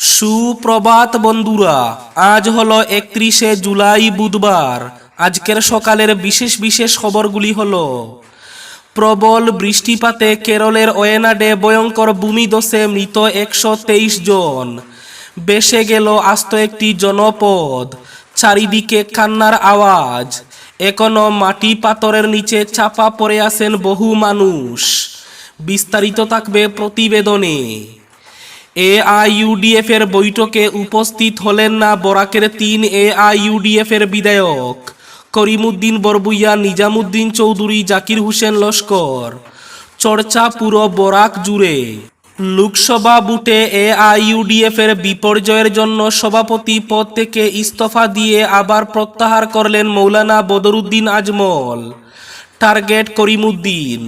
সুপ্রভাত বন্ধুরা, আজ হলো একত্রিশে জুলাই বুধবার। আজকের সকালের বিশেষ বিশেষ খবরগুলি হল, প্রবল বৃষ্টিপাতে কেরলের ওয়েনাডে ভয়ঙ্কর ভূমিদশে মৃত একশো তেইশ জন। বেসে গেল আস্ত একটি জনপদ। চারিদিকে কান্নার আওয়াজ। এখনও মাটি পাথরের নিচে চাপা পড়ে আছেন বহু মানুষ। বিস্তারিত থাকবে প্রতিবেদনে। এআইইউডিএফ এর বৈঠকে উপস্থিত হলেন না বরাকের তিন এআইইউডিএফ এর বিধায়ক করিমুদ্দিন বরবুইয়া, নিজামুদ্দিন চৌধুরী, জাকির হোসেন লস্কর। চর্চা পুরো বরাক জুড়ে। লোকসভা বুটে এআইইউডিএফ এর বিপর্যয়ের জন্য সভাপতি পদ থেকে ইস্তফা দিয়ে আবার প্রত্যাহার করলেন মৌলানা বদরুদ্দিন আজমল। টার্গেট করিমুদ্দিন।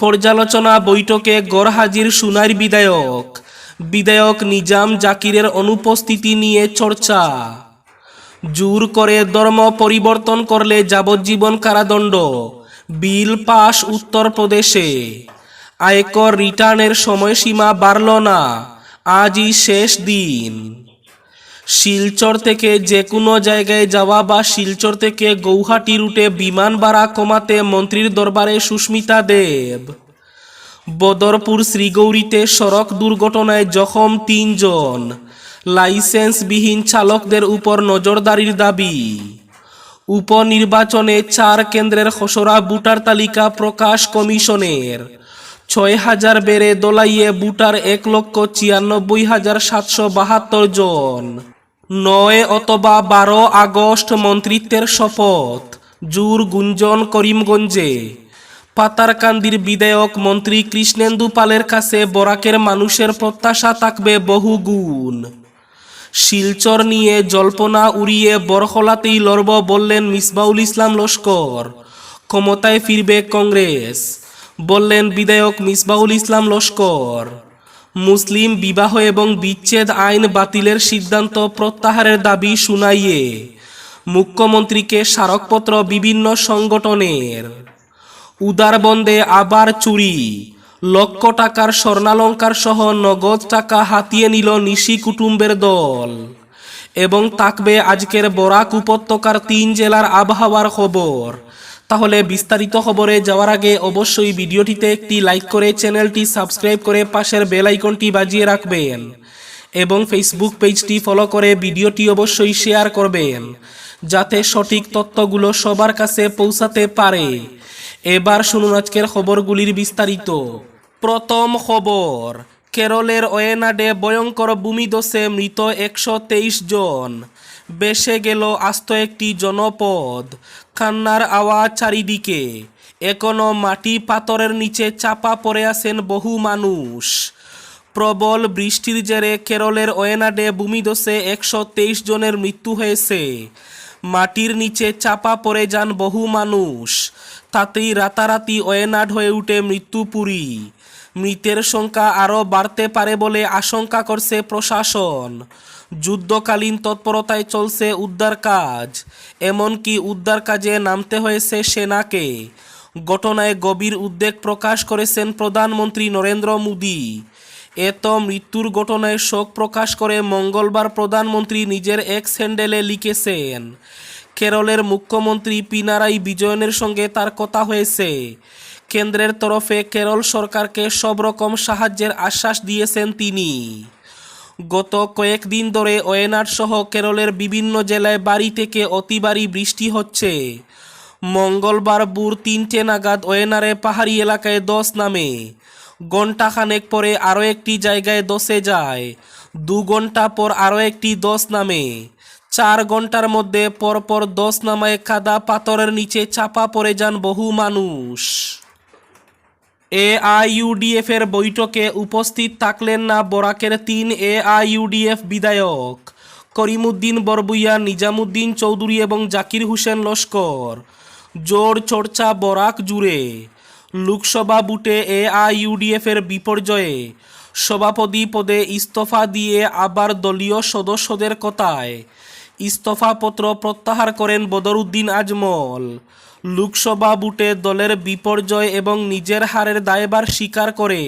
পর্যালোচনা বৈঠকে গড়হাজির সুনার বিধায়ক বিধায়ক নিজাম জাকিরের অনুপস্থিতি নিয়ে চর্চা। জোর করে ধর্ম পরিবর্তন করলে যাবজ্জীবন কারাদণ্ড। বিল পাশ উত্তরপ্রদেশে। আয়কর রিটার্নের সময়সীমা বাড়ল না, আজই শেষ দিন। শিলচর থেকে যে কোনো জায়গায় যাওয়া বা শিলচর থেকে গৌহাটি রুটে বিমান ভাড়া কমাতে মন্ত্রীর দরবারে সুস্মিতা দেব। বদরপুর শ্রীগৌরীতে সড়ক দুর্ঘটনায় জখম তিনজন। লাইসেন্সবিহীন চালকদের উপর নজরদারির দাবি। উপনির্বাচনে চার কেন্দ্রের খসড়া ভোটার তালিকা প্রকাশ কমিশনের। ছয় হাজার বেড়ে দোলাইয়ে বুটার এক লক্ষ ছিয়ানব্বই হাজার সাতশো বাহাত্তর জন। নয় অথবা বারো আগস্ট মন্ত্রিত্বের শপথ। জুর গুঞ্জন করিমগঞ্জে। পাতারকান্দির বিধায়ক মন্ত্রী কৃষ্ণেন্দু পালের কাছে বরাকের মানুষের প্রত্যাশা থাকবে বহু গুণ শিলচর নিয়ে জল্পনা উড়িয়ে বরখলাতেই লড়ব বললেন মিসবাউল ইসলাম লস্কর। ক্ষমতায় ফিরবে কংগ্রেস, বললেন বিধায়ক মিসবাউল ইসলাম লস্কর। মুসলিম বিবাহ এবং বিচ্ছেদ আইন বাতিলের সিদ্ধান্ত প্রত্যাহারের দাবি শুনাইয়ে মুখ্যমন্ত্রীকে স্মারকপত্র বিভিন্ন সংগঠনের উদারবন্দে আবার চুরি। লক্ষ টাকার স্বর্ণালঙ্কার সহ নগদ টাকা হাতিয়ে নিল নিশি কুটুম্বের দল। এবং তাকবে আজকের বরাক উপত্যকার তিন জেলার আবহাওয়ার খবর। তাহলে বিস্তারিত খবরে যাওয়ার আগে অবশ্যই ভিডিওটিতে একটি লাইক করে চ্যানেলটি সাবস্ক্রাইব করে পাশের বেল আইকনটি বাজিয়ে রাখবেন। এবং ফেসবুক পেজটি ফলো করে ভিডিওটি অবশ্যই শেয়ার করবেন। যাতে সঠিক তথ্যগুলো সবার কাছে পৌঁছাতে পারে। এবার শুনুন আজকের খবরগুলির বিস্তারিত। প্রথম খবর, কেরলের ওয়েনাডে ভয়ঙ্কর ভূমিদশে মৃত একশো তেইশ জন। বেসে গেল আস্ত একটি জনপদ কান্নার আওয়াজ চারিদিকে। এখনও মাটি পাথরের নিচে চাপা পড়ে আছেন বহু মানুষ। প্রবল বৃষ্টির জেরে কেরলের ওয়েনাডে ভূমিদশে একশো তেইশ জনের মৃত্যু হয়েছে। মাটির নিচে চাপা পড়ে যান বহু মানুষ। তাতেই রাতারাতি ওয়েনাড হয়ে উঠে মৃত্যুপুরী মৃতের সংখ্যা আরও বাড়তে পারে বলে আশঙ্কা করছে প্রশাসন। যুদ্ধকালীন তৎপরতায় চলছে উদ্ধার কাজ। এমনকি উদ্ধার কাজে নামতে হয়েছে সেনাকে। ঘটনায় গভীর উদ্বেগ প্রকাশ করেছেন প্রধানমন্ত্রী নরেন্দ্র মোদী। এত মৃত্যুর ঘটনায় শোক প্রকাশ করে মঙ্গলবার প্রধানমন্ত্রী নিজের এক স্যান্ডেলে লিখেছেন, কেরলের মুখ্যমন্ত্রী পিনারাই বিজয়নের সঙ্গে তার কথা হয়েছে। কেন্দ্রের তরফে কেরল সরকারকে সব রকম সাহায্যের আশ্বাস দিয়েছেন তিনি। গত কয়েকদিন ধরে ওয়েনাড সহ কেরলের বিভিন্ন জেলায় বাড়ি থেকে অতিবারী বৃষ্টি হচ্ছে। মঙ্গলবার বুর তিনটে নাগাদ ওয়েনারে পাহাড়ি এলাকায় দশ নামে ঘণ্টাখানেক পরে আরও একটি জায়গায় দশে যায়। দু ঘণ্টা পর আরও একটি দশ নামে। চার ঘণ্টার মধ্যে পরপর দশ নামায় কাদা পাথরের নিচে চাপা পড়ে যান বহু মানুষ। এআইইউডিএফ এর বৈঠকে উপস্থিত থাকলেন না বরাকের তিন এ এআইইউডিএফ বিধায়ক করিমুদ্দিন বরবুইয়া, নিজামুদ্দিন চৌধুরী এবং জাকির হোসেন লস্কর। জোর চর্চা বরাক জুড়ে। লোকসভা বুটে এআইইউডিএফ এর বিপর্যয়ে সভাপতি পদে ইস্তফা দিয়ে আবার দলীয় সদস্যদের কথায় ইস্তফাপত্র প্রত্যাহার করেন বদরুদ্দিন আজমল। লোকসভা বুটে দলের বিপর্যয় এবং নিজের হারের দায়বার স্বীকার করে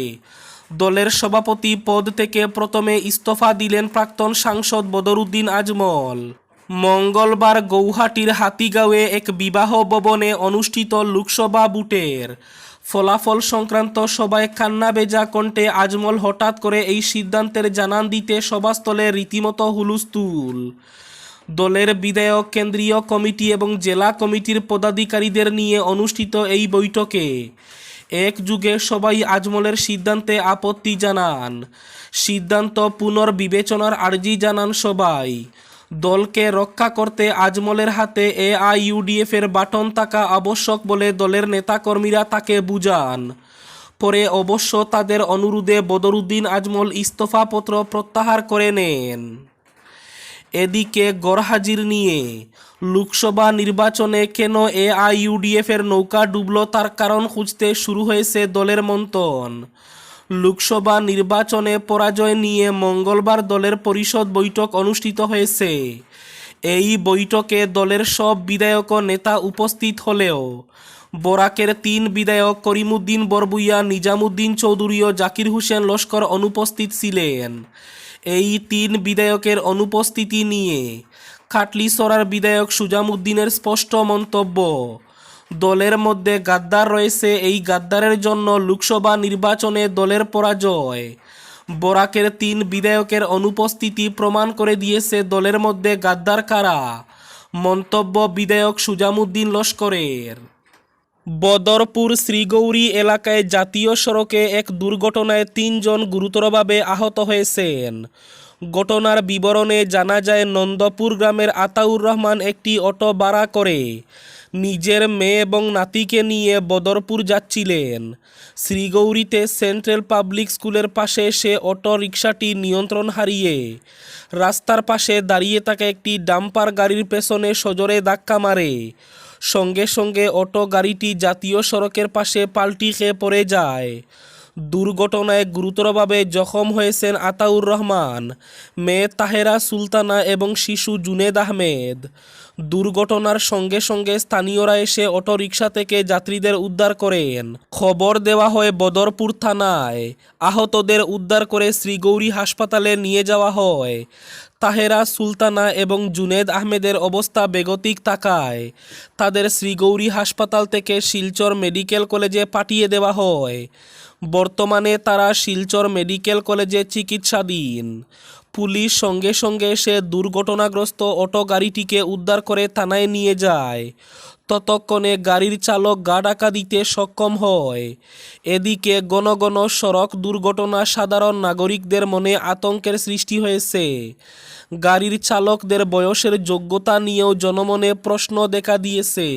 দলের সভাপতি পদ থেকে প্রথমে ইস্তফা দিলেন প্রাক্তন সাংসদ বদরুদ্দিন আজমল। মঙ্গলবার গৌহাটির হাতিগাঁওয়ে এক বিবাহ ভবনে অনুষ্ঠিত লোকসভা বুটের ফলাফল সংক্রান্ত সবাই কান্না বেজা কণ্ঠে আজমল হঠাৎ করে এই সিদ্ধান্তের জানান দিতে সভাস্থলে রীতিমতো হুলুস্তুল দলের বিধায়ক, কেন্দ্রীয় কমিটি এবং জেলা কমিটির পদাধিকারীদের নিয়ে অনুষ্ঠিত এই বৈঠকে এক যুগে সবাই আজমলের সিদ্ধান্তে আপত্তি জানান। সিদ্ধান্ত পুনর্বিবেচনার আর্জি জানান সবাই। দলকে রক্ষা করতে আজমলের হাতে এআইইউডিএফ এর বাটন থাকা আবশ্যক বলে দলের নেতাকর্মীরা তাকে বুঝান। পরে অবশ্য তাদের অনুরোধে বদরুদ্দিন আজমল ইস্তফাপত্র প্রত্যাহার করে নেন। এদিকে গড়হাজির নিয়ে লোকসভা নির্বাচনে কেন এআইইউডিএফ এর নৌকা ডুবল তার কারণ খুঁজতে শুরু হয়েছে দলের মন্থন? লোকসভা নির্বাচনে পরাজয় নিয়ে মঙ্গলবার দলের পরিষদ বৈঠক অনুষ্ঠিত হয়েছে। এই বৈঠকে দলের সব বিধায়ক নেতা উপস্থিত হলেও বরাকের তিন বিধায়ক করিমুদ্দিন বরবুইয়া, নিজামুদ্দিন চৌধুরী ও জাকির হোসেন লস্কর অনুপস্থিত ছিলেন। এই তিন বিধায়কের অনুপস্থিতি নিয়ে খাটলিসরার বিধায়ক সুজামুদ্দিনের স্পষ্ট মন্তব্য দলের মধ্যে গাদ্দার রয়েছে। এই গাদ্দারের জন্য লোকসভা নির্বাচনে দলের পরাজয়। বরাকের তিন বিধায়কের অনুপস্থিতি প্রমাণ করে দিয়েছে দলের মধ্যে গাদ্দার কারা? মন্তব্য বিধায়ক সুজামুদ্দিন লস্করের। বদরপুর শ্রীগৌরী এলাকায় জাতীয় সড়কে এক দুর্ঘটনায় তিনজন গুরুতরভাবে আহত হয়েছেন। ঘটনার বিবরণে জানা যায়, নন্দপুর গ্রামের আতাউর রহমান একটি অটো ভাড়া করে নিজের মেয়ে এবং নাতিকে নিয়ে বদরপুর যাচ্ছিলেন। শ্রীগৌরীতে সেন্ট্রাল পাবলিক স্কুলের পাশে সে অটো রিকশাটি নিয়ন্ত্রণ হারিয়ে রাস্তার পাশে দাঁড়িয়ে থাকা একটি ডাম্পার গাড়ির পেছনে সজোরে ধাক্কা মারে। সঙ্গে সঙ্গে অটো গাড়িটি জাতীয় সড়কের পাশে পাল্টি খেয়ে পড়ে যায়। দুর্ঘটনায় গুরুতরভাবে জখম হয়েছেন আতাউর রহমান, মেয়ে তাহেরা সুলতানা এবং শিশু জুনেদ আহমেদ। দুর্ঘটনার সঙ্গে সঙ্গে স্থানীয়রা এসে অটোরিকশা থেকে যাত্রীদের উদ্ধার করেন। খবর দেওয়া হয় বদরপুর থানায়। আহতদের উদ্ধার করে শ্রীগৌরী হাসপাতালে নিয়ে যাওয়া হয়। তাহেরা সুলতানা এবং জুনেদ আহমেদের অবস্থা বেগতিক থাকায় তাদের শ্রীগৌরী হাসপাতাল থেকে শিলচর মেডিকেল কলেজে পাঠিয়ে দেওয়া হয়। বর্তমানে তারা শিলচর মেডিকেল কলেজে চিকিৎসাধীন। পুলিশ সঙ্গে সঙ্গে এসে দুর্ঘটনাগ্রস্ত অটো গাড়িটিকে উদ্ধার করে থানায় নিয়ে যায়। ততক্ষণে গাড়ির চালক গা ডাকা দিতে সক্ষম হয়। এদিকে ঘন ঘন সড়ক দুর্ঘটনা সাধারণ নাগরিকদের মনে আতঙ্কের সৃষ্টি হয়েছে। গাড়ির চালকদের বয়সের যোগ্যতা নিয়েও জনমনে প্রশ্ন দেখা দিয়েছে।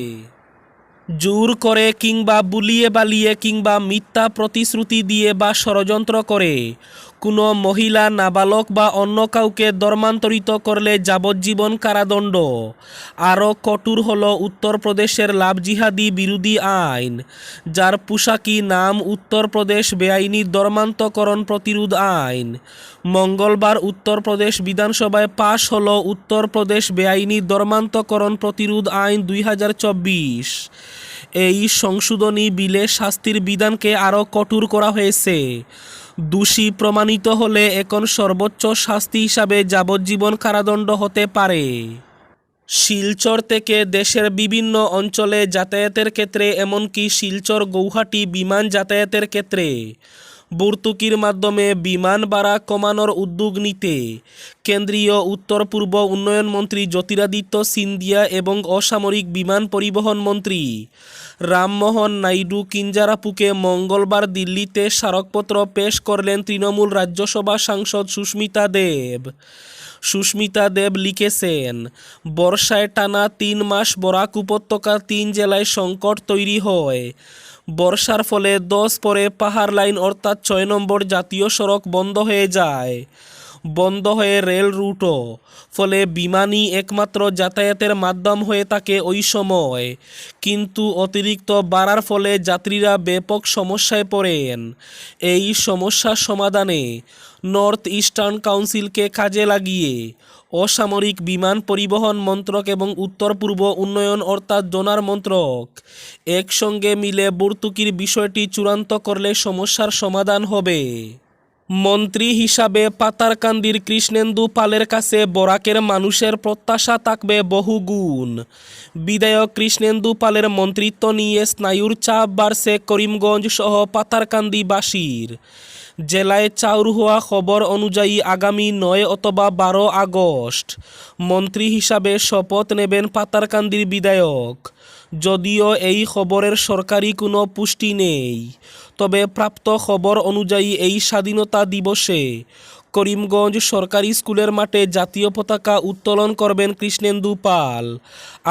জোর করে কিংবা বুলিয়ে বালিয়ে কিংবা মিথ্যা প্রতিশ্রুতি দিয়ে বা ষড়যন্ত্র করে। কোনো মহিলা, নাবালক বা অন্য কাউকে ধর্মান্তরিত করলে যাবজ্জীবন কারাদণ্ড। আরও কঠোর হল উত্তরপ্রদেশের লাভ জিহাদি বিরোধী আইন, যার পোশাকি নাম উত্তরপ্রদেশ বেআইনি ধর্মান্তকরণ প্রতিরোধ আইন। মঙ্গলবার উত্তরপ্রদেশ বিধানসভায় পাশ হল উত্তরপ্রদেশ বেআইনি ধর্মান্তকরণ প্রতিরোধ আইন দুই হাজার চব্বিশ। এই সংশোধনী বিলে শাস্তির বিধানকে আরও কঠোর করা হয়েছে। দোষী প্রমাণিত হলে এখন সর্বোচ্চ শাস্তি হিসাবে যাবজ্জীবন কারাদণ্ড হতে পারে। শিলচর থেকে দেশের বিভিন্ন অঞ্চলে যাতায়াতের ক্ষেত্রে, এমনকি শিলচর গৌহাটি বিমান যাতায়াতের ক্ষেত্রে ভর্তুকির মাধ্যমে বিমান ভাড়া কমানোর উদ্যোগ নিতে। কেন্দ্রীয় উত্তর পূর্ব উন্নয়ন মন্ত্রী জ্যোতিরাদিত্য সিন্ধিয়া এবং অসামরিক বিমান পরিবহন মন্ত্রী রামমোহন নাইডু কিঞ্জারাপুকে মঙ্গলবার দিল্লিতে স্মারকপত্র পেশ করলেন তৃণমূল রাজ্যসভা সাংসদ সুস্মিতা দেব। সুস্মিতা দেব লিখেছেন, বর্ষায় টানা তিন মাস বরাক উপত্যকা তিন জেলায় সংকট তৈরি হয়। বর্ষার ফলে দশ পরে পাহাড় লাইন অর্থাৎ ছয় নম্বর জাতীয় সড়ক বন্ধ হয়ে যায়। বন্ধ হয়ে রেল রুটও। ফলে বিমানই একমাত্র যাতায়াতের মাধ্যম হয়ে থাকে ওই সময়। কিন্তু অতিরিক্ত বাড়ার ফলে যাত্রীরা ব্যাপক সমস্যায় পড়েন। এই সমস্যা সমাধানে নর্থ ইস্টার্ন কাউন্সিলকে কাজে লাগিয়ে অসামরিক বিমান পরিবহন মন্ত্রক এবং উত্তর পূর্ব উন্নয়ন অর্থাৎ জোনার মন্ত্রক একসঙ্গে মিলে ভর্তুকির বিষয়টি চূড়ান্ত করলে সমস্যার সমাধান হবে। মন্ত্রী হিসাবে পাতারকান্দির কৃষ্ণেন্দু পালের কাছে বরাকের মানুষের প্রত্যাশা থাকবে বহুগুণ বিধায়ক কৃষ্ণেন্দু পালের মন্ত্রিত্ব নিয়ে স্নায়ুর চাপ বাড়ছে করিমগঞ্জ সহ পাতারকান্দিবাসীর। জেলায় চাউর হওয়া খবর অনুযায়ী আগামী নয় অথবা বারো আগস্ট মন্ত্রী হিসাবে শপথ নেবেন পাতারকান্দির বিধায়ক। যদিও এই খবরের সরকারি কোনো পুষ্টি নেই। তবে প্রাপ্ত খবর অনুযায়ী এই স্বাধীনতা দিবসে করিমগঞ্জ সরকারি স্কুলের মাঠে জাতীয় পতাকা উত্তোলন করবেন কৃষ্ণেন্দু পাল।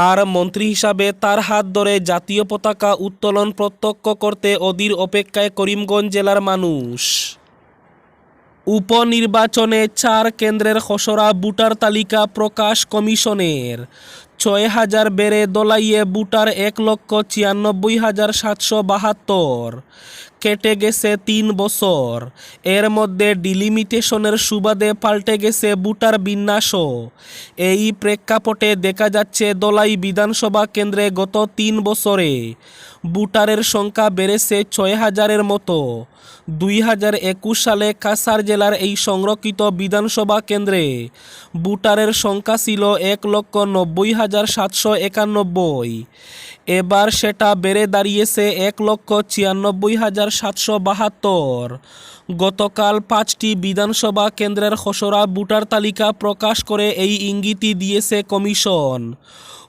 আর মন্ত্রী হিসাবে তার হাত ধরে জাতীয় পতাকা উত্তোলন প্রত্যক্ষ করতে অধীর অপেক্ষায় করিমগঞ্জ জেলার মানুষ। উপনির্বাচনে চার কেন্দ্রের খসড়া ভোটার তালিকা প্রকাশ কমিশনের। ছয় হাজার বেড়ে দলাইয়ে ভোটার এক লক্ষ ছিয়ানব্বই হাজার সাতশো বাহাত্তর। কেটে গেছে তিন বছর। এর মধ্যে ডিলিমিটেশনের সুবাদে পাল্টে গেছে বুটার বিন্যাসও। এই প্রেক্ষাপটে দেখা যাচ্ছে দলাই বিধানসভা কেন্দ্রে গত তিন বছরে বুটারের সংখ্যা বেড়েছে ছয় হাজারের মতো। দুই হাজার একুশ সালে কাছাড় জেলার এই সংরক্ষিত বিধানসভা কেন্দ্রে ভোটারের সংখ্যা ছিল এক লক্ষ নব্বই হাজার সাতশো একানব্বই। এবার সেটা বেড়ে দাঁড়িয়েছে এক লক্ষ ছিয়ানব্বই হাজার সাতশো বাহাত্তর। গতকাল পাঁচটি বিধানসভা কেন্দ্রের খসড়া ভোটার তালিকা প্রকাশ করে এই ইঙ্গিতই দিয়েছে কমিশন।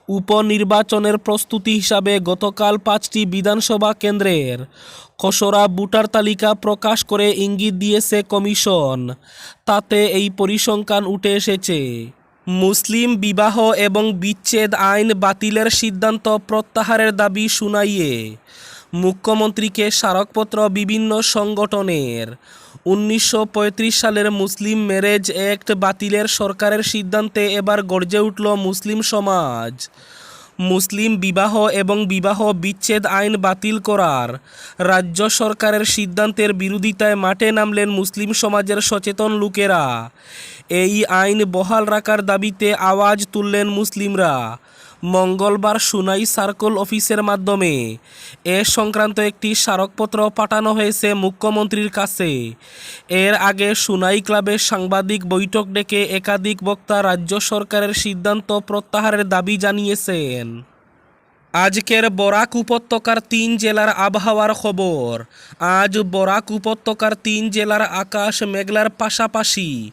উপনির্বাচনের প্রস্তুতি হিসাবে গতকাল পাঁচটি বিধানসভা কেন্দ্রের খসড়া ভোটার তালিকা প্রকাশ করে ইঙ্গিত দিয়েছে কমিশন। তাতে এই পরিসংখ্যান উঠে এসেছে। মুসলিম বিবাহ এবং বিচ্ছেদ আইন বাতিলের সিদ্ধান্ত প্রত্যাহারের দাবি শুনাইয়ে মুখ্যমন্ত্রীকে স্মারকপত্র বিভিন্ন সংগঠনের। উনিশশো পঁয়ত্রিশ সালের মুসলিম ম্যারেজ অ্যাক্ট বাতিলের সরকারের সিদ্ধান্তে এবার গর্জে উঠল মুসলিম সমাজ। মুসলিম বিবাহ এবং বিবাহ বিচ্ছেদ আইন বাতিল করার। রাজ্য সরকারের সিদ্ধান্তের বিরোধিতায় মাঠে নামলেন মুসলিম সমাজের সচেতন লোকেরা। এই আইন বহাল রাখার দাবিতে আওয়াজ তুললেন মুসলিমরা। মঙ্গলবার সুনাই সার্কল অফিসের মাধ্যমে। এ সংক্রান্ত একটি স্মারকপত্র পাঠানো হয়েছে মুখ্যমন্ত্রীর কাছে। এর আগে সুনাই ক্লাবে সাংবাদিক বৈঠক ডেকে একাধিক বক্তা রাজ্য সরকারের সিদ্ধান্ত প্রত্যাহারের দাবি জানিয়েছেন। আজকের বরাক উপত্যকার তিন জেলার আবহাওয়ার খবর। আজ বরাক উপত্যকার তিন জেলার আকাশ মেঘলার পাশাপাশি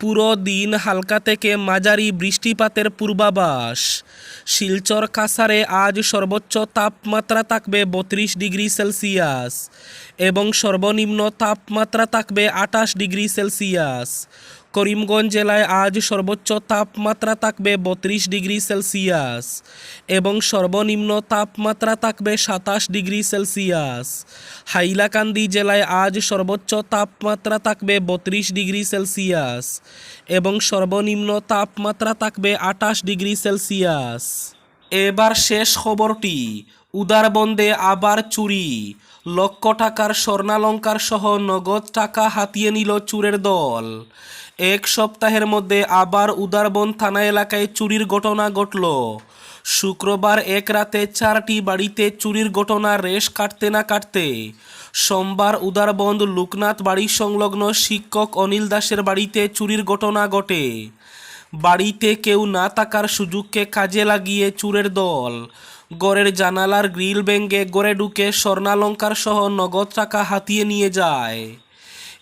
পুরো দিন হালকা থেকে মাঝারি বৃষ্টিপাতের পূর্বাভাস। শিলচর কাসারে আজ সর্বোচ্চ তাপমাত্রা থাকবে বত্রিশ ডিগ্রি সেলসিয়াস এবং সর্বনিম্ন তাপমাত্রা থাকবে আটাশ ডিগ্রি সেলসিয়াস। করিমগঞ্জ জেলায় আজ সর্বোচ্চ তাপমাত্রা থাকবে বত্রিশ ডিগ্রি সেলসিয়াস এবং সর্বনিম্ন তাপমাত্রা থাকবে সাতাশ ডিগ্রি সেলসিয়াস। হাইলাকান্দি জেলায় আজ সর্বোচ্চ তাপমাত্রা থাকবে বত্রিশ ডিগ্রি সেলসিয়াস এবং সর্বনিম্ন তাপমাত্রা থাকবে আঠাশ ডিগ্রি সেলসিয়াস। এবার শেষ খবরটি, উদারবন্দে আবার চুরি, লক্ষ টাকার স্বর্ণালঙ্কার সহ নগদ টাকা হাতিয়ে নিল চুরের দল। এক সপ্তাহের মধ্যে আবার উদারবন থানা এলাকায় চুরির ঘটনা ঘটল। শুক্রবার এক রাতে চারটি বাড়িতে চুরির ঘটনা রেশ কাটতে না কাটতে সোমবার উদারবন্দ লোকনাথ বাড়ি সংলগ্ন শিক্ষক অনিল দাসের বাড়িতে চুরির ঘটনা ঘটে। বাড়িতে কেউ না থাকার সুযোগকে কাজে লাগিয়ে চুরের দল। গড়ের জানালার গ্রিল ভেঙে গড়ে ঢুকে স্বর্ণালঙ্কার সহ নগদ টাকা হাতিয়ে নিয়ে যায়।